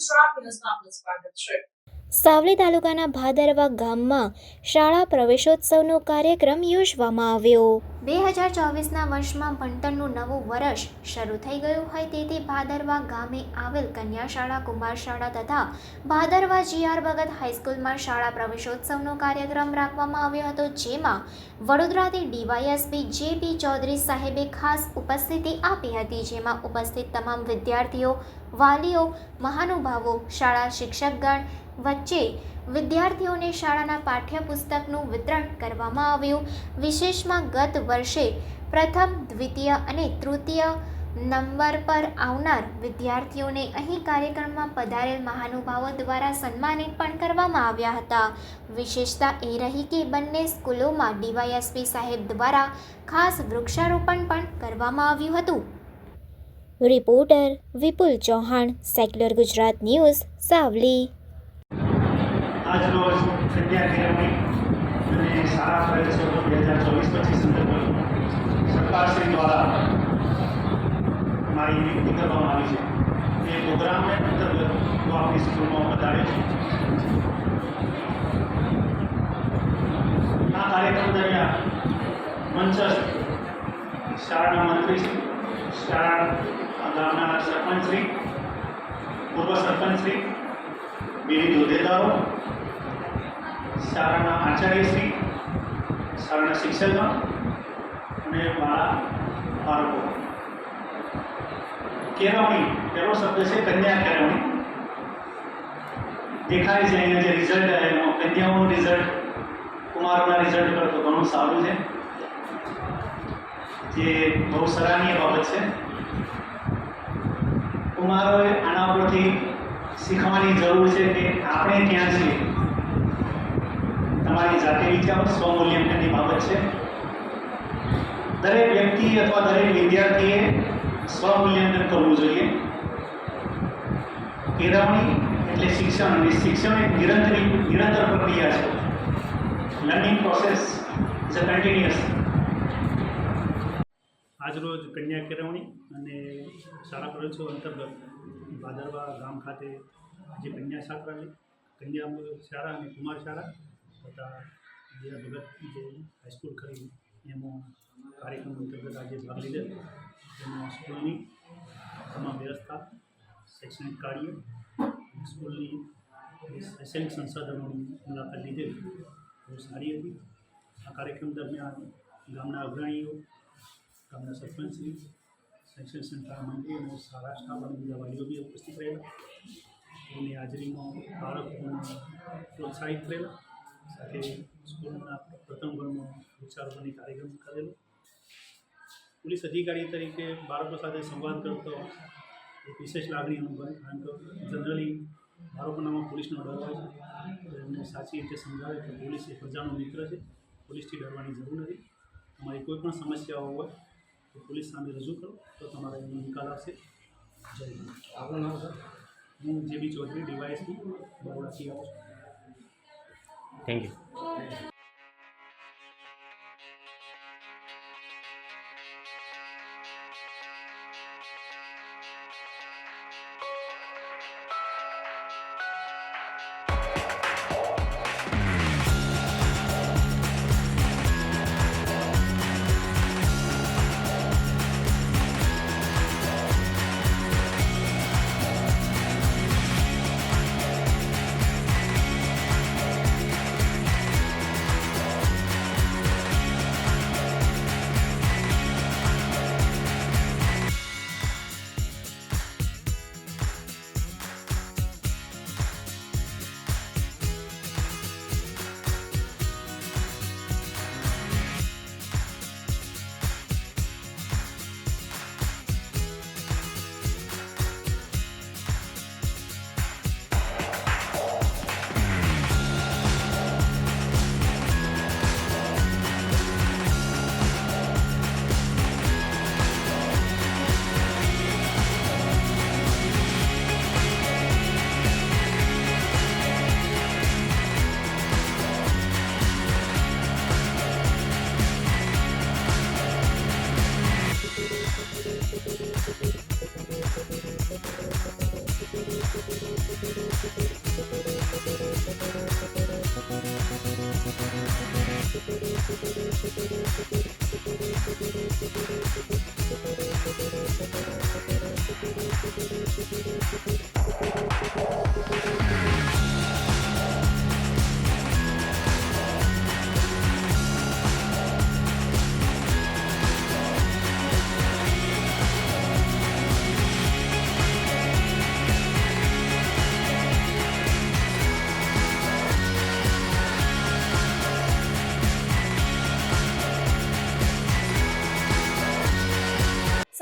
ગુજરાત ન્યૂઝમાં આપનું સ્વાગત છે સાવલી તાલુકાના ભાદરવા ગામમાં શાળા પ્રવેશોત્સવનો કાર્યક્રમ યોજવામાં આવ્યો. બે હજાર ચોવીસના વર્ષમાં ભણતરનું નવું વર્ષ શરૂ થઈ ગયું હોય તેથી ભાદરવા ગામે આવેલ કન્યા શાળા, કુમાર શાળા તથા ભાદરવા જીઆર ભગત હાઈસ્કૂલમાં શાળા પ્રવેશોત્સવનો કાર્યક્રમ રાખવામાં આવ્યો હતો, જેમાં વડોદરાથી ડીવાયએસપી જે પી ચૌધરી સાહેબે ખાસ ઉપસ્થિતિ આપી હતી, જેમાં ઉપસ્થિત તમામ વિદ્યાર્થીઓ, વાલીઓ, મહાનુભાવો, શાળા શિક્ષકગણ વચ્ચે વિદ્યાર્થીઓને શાળાના પાઠ્યપુસ્તકનું વિતરણ કરવામાં આવ્યું. વિશેષમાં ગત વર્ષે પ્રથમ, દ્વિતીય અને તૃતીય નંબર પર આવનાર વિદ્યાર્થીઓને અહીં કાર્યક્રમમાં પધારેલ મહાનુભાવો દ્વારા સન્માનિત પણ કરવામાં આવ્યા હતા. વિશેષતા એ રહી કે બંને સ્કૂલોમાં ડીવાયએસપી સાહેબ દ્વારા ખાસ વૃક્ષારોપણ પણ કરવામાં આવ્યું હતું. Reporter Vipul Chauhan, secular Gujarat news, Savli. આજ રોજ કન્યા કેળવણી અને શાળા પ્રવેશોત્સવ બે હજાર ચોવીસ પચીસ સંદર્ભે સરકારશ્રી દ્વારા મારી નિયુક્તિ કરવામાં આવી છે એ પ્રોગ્રામને અંતર્ગત હું આપણી સ્કૂલમાં વધારે છે. આ કાર્યક્રમ દરમિયાન મંચસ્થ શાળાના મંત્રી શાળા ગામના સરપંચશ્રી પૂર્વ સરપંચશ્રી વિવિધ હોદ્દેદારો શાળાના આચાર્યશ્રી શાળાના શિક્ષકગણ અને મારા બાળકો. કેળવણી પહેલો શબ્દ છે કન્યા કેળવણી. દેખાય છે અહીંયા જે રિઝલ્ટ એનો. કન્યાઓનું રિઝલ્ટ કુમારોના રિઝલ્ટ કરતો ઘણું સારું છે. જે બહુ સરાહનીય બાબત છે. કુમારોએ આના ઉપરથી શીખવાની જરૂર છે કે આપણે ક્યાં છીએ? તમારી જાતે વિચારો સ્વમૂલ્યાંકનની બાબત છે. દરેક વ્યક્તિ અથવા દરેક વિદ્યાર્થીએ સ્વમૂલ્યાંકન કરવું જોઈએ. કેળવણી એટલે શિક્ષણ, અને શિક્ષણ એક નિરંતર નિરંતર પ્રક્રિયા છે. Learning process is a continuous આજરોજ કન્યા કેળવણી અને શાળા પ્રવેશો અંતર્ગત ભાદરવા ગામ ખાતે જે કન્યા છાત્રાલય કન્યા શાળા અને કુમાર શાળા તથા જે ભગત જે હાઈસ્કૂલ ખરી એમાં કાર્યક્રમ અંતર્ગત આજે ભાગ લીધેલ એમાં સ્કૂલની તમામ વ્યવસ્થા, શૈક્ષણિક કાર્ય, સ્કૂલની શૈક્ષણિક સંસાધનોની મુલાકાત લીધેલી. બહુ સારી હતી. આ કાર્યક્રમ દરમિયાન ગામના અગ્રણીઓ, ગામના સરપંચશ્રી શૈક્ષણિક સંસ્થા મંત્રી અને સારા સ્ટાફ અને બીજા વાલીઓ બી ઉપસ્થિત રહેલા. એમની હાજરીમાં બાળકોને પ્રોત્સાહિત કરેલા. સાથે સ્કૂલના પ્રથમ વર્ગમાં વૃક્ષારોપણની કાર્યક્રમ કરેલો. પોલીસ અધિકારી તરીકે બાળકો સાથે સંવાદ કરતો એક વિશેષ લાગણી અનુભવે કારણ કે જનરલી બાળકોનામાં પોલીસનો ડર હોય છે. એમને સાચી રીતે સમજાવે કે પોલીસ એ પ્રજાનો મિત્ર છે. પોલીસથી ડરવાની જરૂર નથી. તમારી કોઈ પણ સમસ્યાઓ હોય તો પોલીસ સામે રજૂ કરો તો તમારા એનો નિકાલ આવશે. જય હિન્દ. આપણું નામ સર? હું જે બી ચૌધરી ડીવાયસી બરોડાથી આવું છું. Thank you